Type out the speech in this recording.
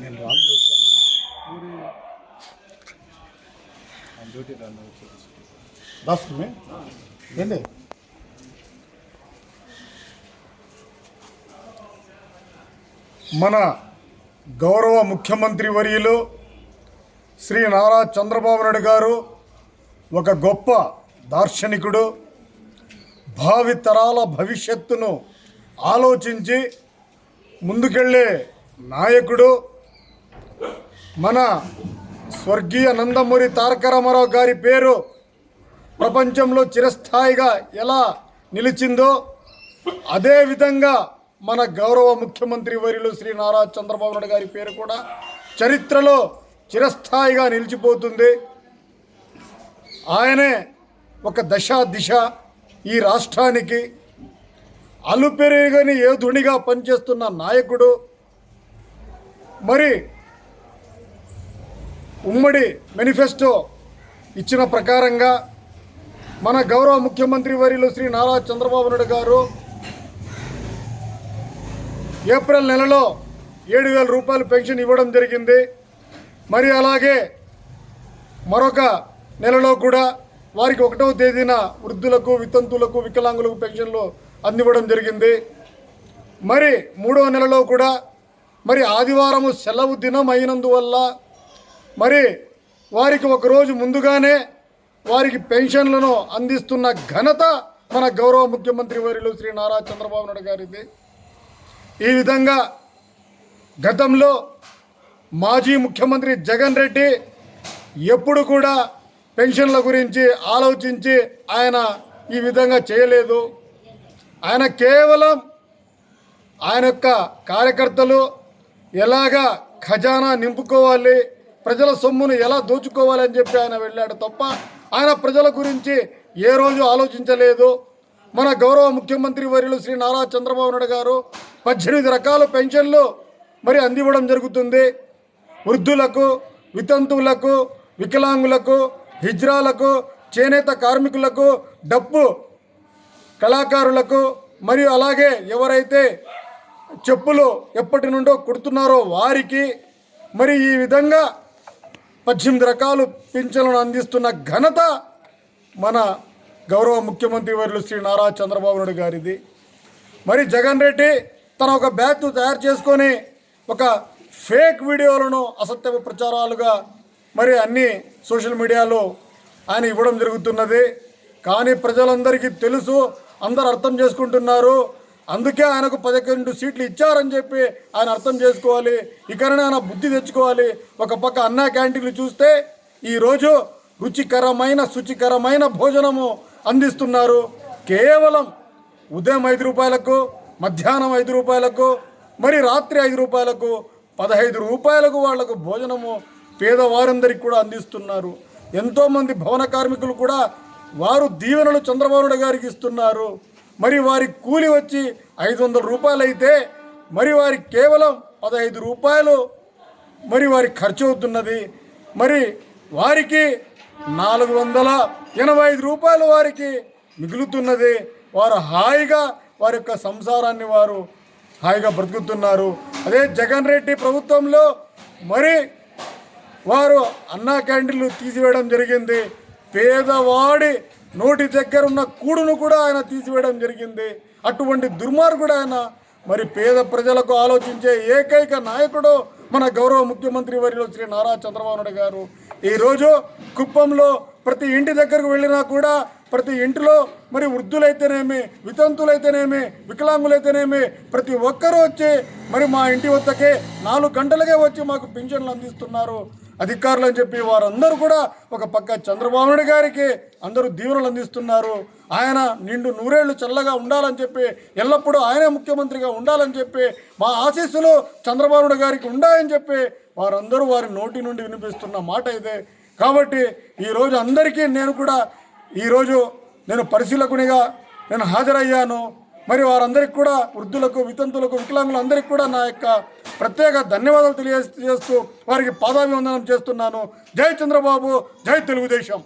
నేను రాను చూస్తాను. డ్యూటీ రాను దస్ ఏంటి మన గౌరవ ముఖ్యమంత్రి వర్యులు శ్రీ నారా చంద్రబాబు నాయుడు గారు ఒక గొప్ప దార్శనికుడు భావి తరాల భవిష్యత్తును ఆలోచించి ముందుకెళ్ళే నాయకుడు మన స్వర్గీయ నందమూరి తారక రామారావు గారి పేరు ప్రపంచంలో చిరస్థాయిగా ఎలా నిలిచిందో అదేవిధంగా మన గౌరవ ముఖ్యమంత్రి వర్యులు శ్రీ నారా చంద్రబాబు నాయుడు గారి పేరు కూడా చరిత్రలో చిరస్థాయిగా నిలిచిపోతుంది. ఆయనే ఒక దశ దిశ ఈ రాష్ట్రానికి అలుపెరగని ఏధునిగా పనిచేస్తున్న నాయకుడు మరి ఉమ్మడి మేనిఫెస్టో ఇచ్చిన ప్రకారంగా మన గౌరవ ముఖ్యమంత్రి వర్యులు శ్రీ నారా చంద్రబాబు నాయుడు గారు ఏప్రిల్ నెలలో ఏడు వేల రూపాయలు పెన్షన్ ఇవ్వడం జరిగింది. మరి అలాగే మరొక నెలలో కూడా వారికి ఒకటవ తేదీన వృద్ధులకు వితంతులకు వికలాంగులకు పెన్షన్లు అందివ్వడం జరిగింది. మరి మూడవ నెలలో కూడా మరి ఆదివారము సెలవు దినం అయినందువల్ల మరి వారికి ఒకరోజు ముందుగానే వారికి పెన్షన్లను అందిస్తున్న ఘనత మన గౌరవ ముఖ్యమంత్రి వర్యులు శ్రీ నారా చంద్రబాబు నాయుడు గారిది. ఈ విధంగా గతంలో మాజీ ముఖ్యమంత్రి జగన్ రెడ్డి ఎప్పుడు కూడా పెన్షన్ల గురించి ఆలోచించి ఆయన ఈ విధంగా చేయలేదు. ఆయన కేవలం ఆయన యొక్క కార్యకర్తలు ఎలాగా ఖజానా నింపుకోవాలి? ప్రజల సొమ్మును ఎలా దోచుకోవాలి అని చెప్పి ఆయన వెళ్ళాడు తప్ప ఆయన ప్రజల గురించి ఏ రోజు ఆలోచించలేదు. మన గౌరవ ముఖ్యమంత్రి వర్యులు శ్రీ నారా చంద్రబాబు నాయుడు గారు పద్దెనిమిది రకాల పెన్షన్లు మరి అందివ్వడం జరుగుతుంది. వృద్ధులకు వితంతువులకు వికలాంగులకు హిజ్రాలకు చేనేత కార్మికులకు డప్పు కళాకారులకు మరియు అలాగే ఎవరైతే చెప్పులు ఎప్పటి నుండో కుడుతున్నారో వారికి. మరి ఈ విధంగా పద్దెనిమిది రకాలు పింఛన్లను అందిస్తున్న ఘనత మన గౌరవ ముఖ్యమంత్రి వర్యులు శ్రీ నారా చంద్రబాబు నాయుడు గారిది. మరి జగన్ రెడ్డి తన ఒక బ్యాచ్ తయారు చేసుకొని ఒక ఫేక్ వీడియోలను అసత్య ప్రచారాలుగా మరి అన్ని సోషల్ మీడియాలో ఆయన ఇవ్వడం జరుగుతున్నది. కానీ ప్రజలందరికీ తెలుసు అందరు అర్థం చేసుకుంటున్నారు. అందుకే ఆయనకు పదకొండు సీట్లు ఇచ్చారని చెప్పి ఆయన అర్థం చేసుకోవాలి. ఇకనైనా ఆయన బుద్ధి తెచ్చుకోవాలి. ఒక పక్క అన్నా క్యాంటీన్లు చూస్తే ఈరోజు రుచికరమైన శుచికరమైన భోజనము అందిస్తున్నారు. కేవలం ఉదయం ఐదు రూపాయలకు మధ్యాహ్నం ఐదు రూపాయలకు మరి రాత్రి ఐదు రూపాయలకు పదహైదు రూపాయలకు వాళ్ళకు భోజనము పేదవారందరికీ కూడా అందిస్తున్నారు. ఎంతోమంది భవన కార్మికులు కూడా వారు దీవెనలు చంద్రబాబు గారికి ఇస్తున్నారు. మరి వారి కూలి వచ్చి ఐదు వందల రూపాయలు అయితే మరి వారికి కేవలం పదహైదు రూపాయలు మరి వారికి ఖర్చు అవుతున్నది. మరి వారికి నాలుగు వందల ఎనభై ఐదు రూపాయలు వారికి మిగులుతున్నది. వారు హాయిగా వారి యొక్క సంసారాన్ని వారు హాయిగా బ్రతుకుతున్నారు. అదే జగన్ రెడ్డి ప్రభుత్వంలో మరి వారు అన్నా క్యాంటీన్లు తీసివేయడం జరిగింది. పేదవాడి నోటి దగ్గర ఉన్న కూడును కూడా ఆయన తీసివేయడం జరిగింది. అటువంటి దుర్మార్గుడు ఆయన. మరి పేద ప్రజలకు ఆలోచించే ఏకైక నాయకుడు మన గౌరవ ముఖ్యమంత్రి వర్యులు శ్రీ నారా చంద్రబాబు నాయుడు గారు ఈరోజు కుప్పంలో ప్రతి ఇంటి దగ్గరకు వెళ్ళినా కూడా ప్రతి ఇంటిలో మరి వృద్ధులైతేనేమి వితంతులైతేనేమి వికలాంగులైతేనేమి ప్రతి ఒక్కరూ వచ్చి మరి మా ఇంటి వద్దకే నాలుగు గంటలకే వచ్చి మాకు పింఛన్లు అందిస్తున్నారు. అధికారులు అని చెప్పి వారందరూ కూడా ఒక పక్క చంద్రబాబు నాయుడు గారికి అందరూ దీవెనలు అందిస్తున్నారు. ఆయన నిండు నూరేళ్ళు చల్లగా ఉండాలని చెప్పి ఎల్లప్పుడూ ఆయనే ముఖ్యమంత్రిగా ఉండాలని చెప్పి మా ఆశీస్సులు చంద్రబాబు నాయుడు గారికి ఉండాయని చెప్పి వారందరూ వారి నోటి నుండి వినిపిస్తున్న మాట ఇదే. కాబట్టి ఈరోజు అందరికీ నేను కూడా ఈరోజు నేను పరిశీలకునిగా నేను హాజరయ్యాను. మరి వారందరికీ కూడా వృద్ధులకు వితంతులకు వికలాంగులు అందరికీ కూడా నా యొక్క ప్రత్యేక ధన్యవాదాలు తెలియజేస్తూ వారికి పాదాభివందనం చేస్తున్నాను. జై చంద్రబాబు జై తెలుగుదేశం.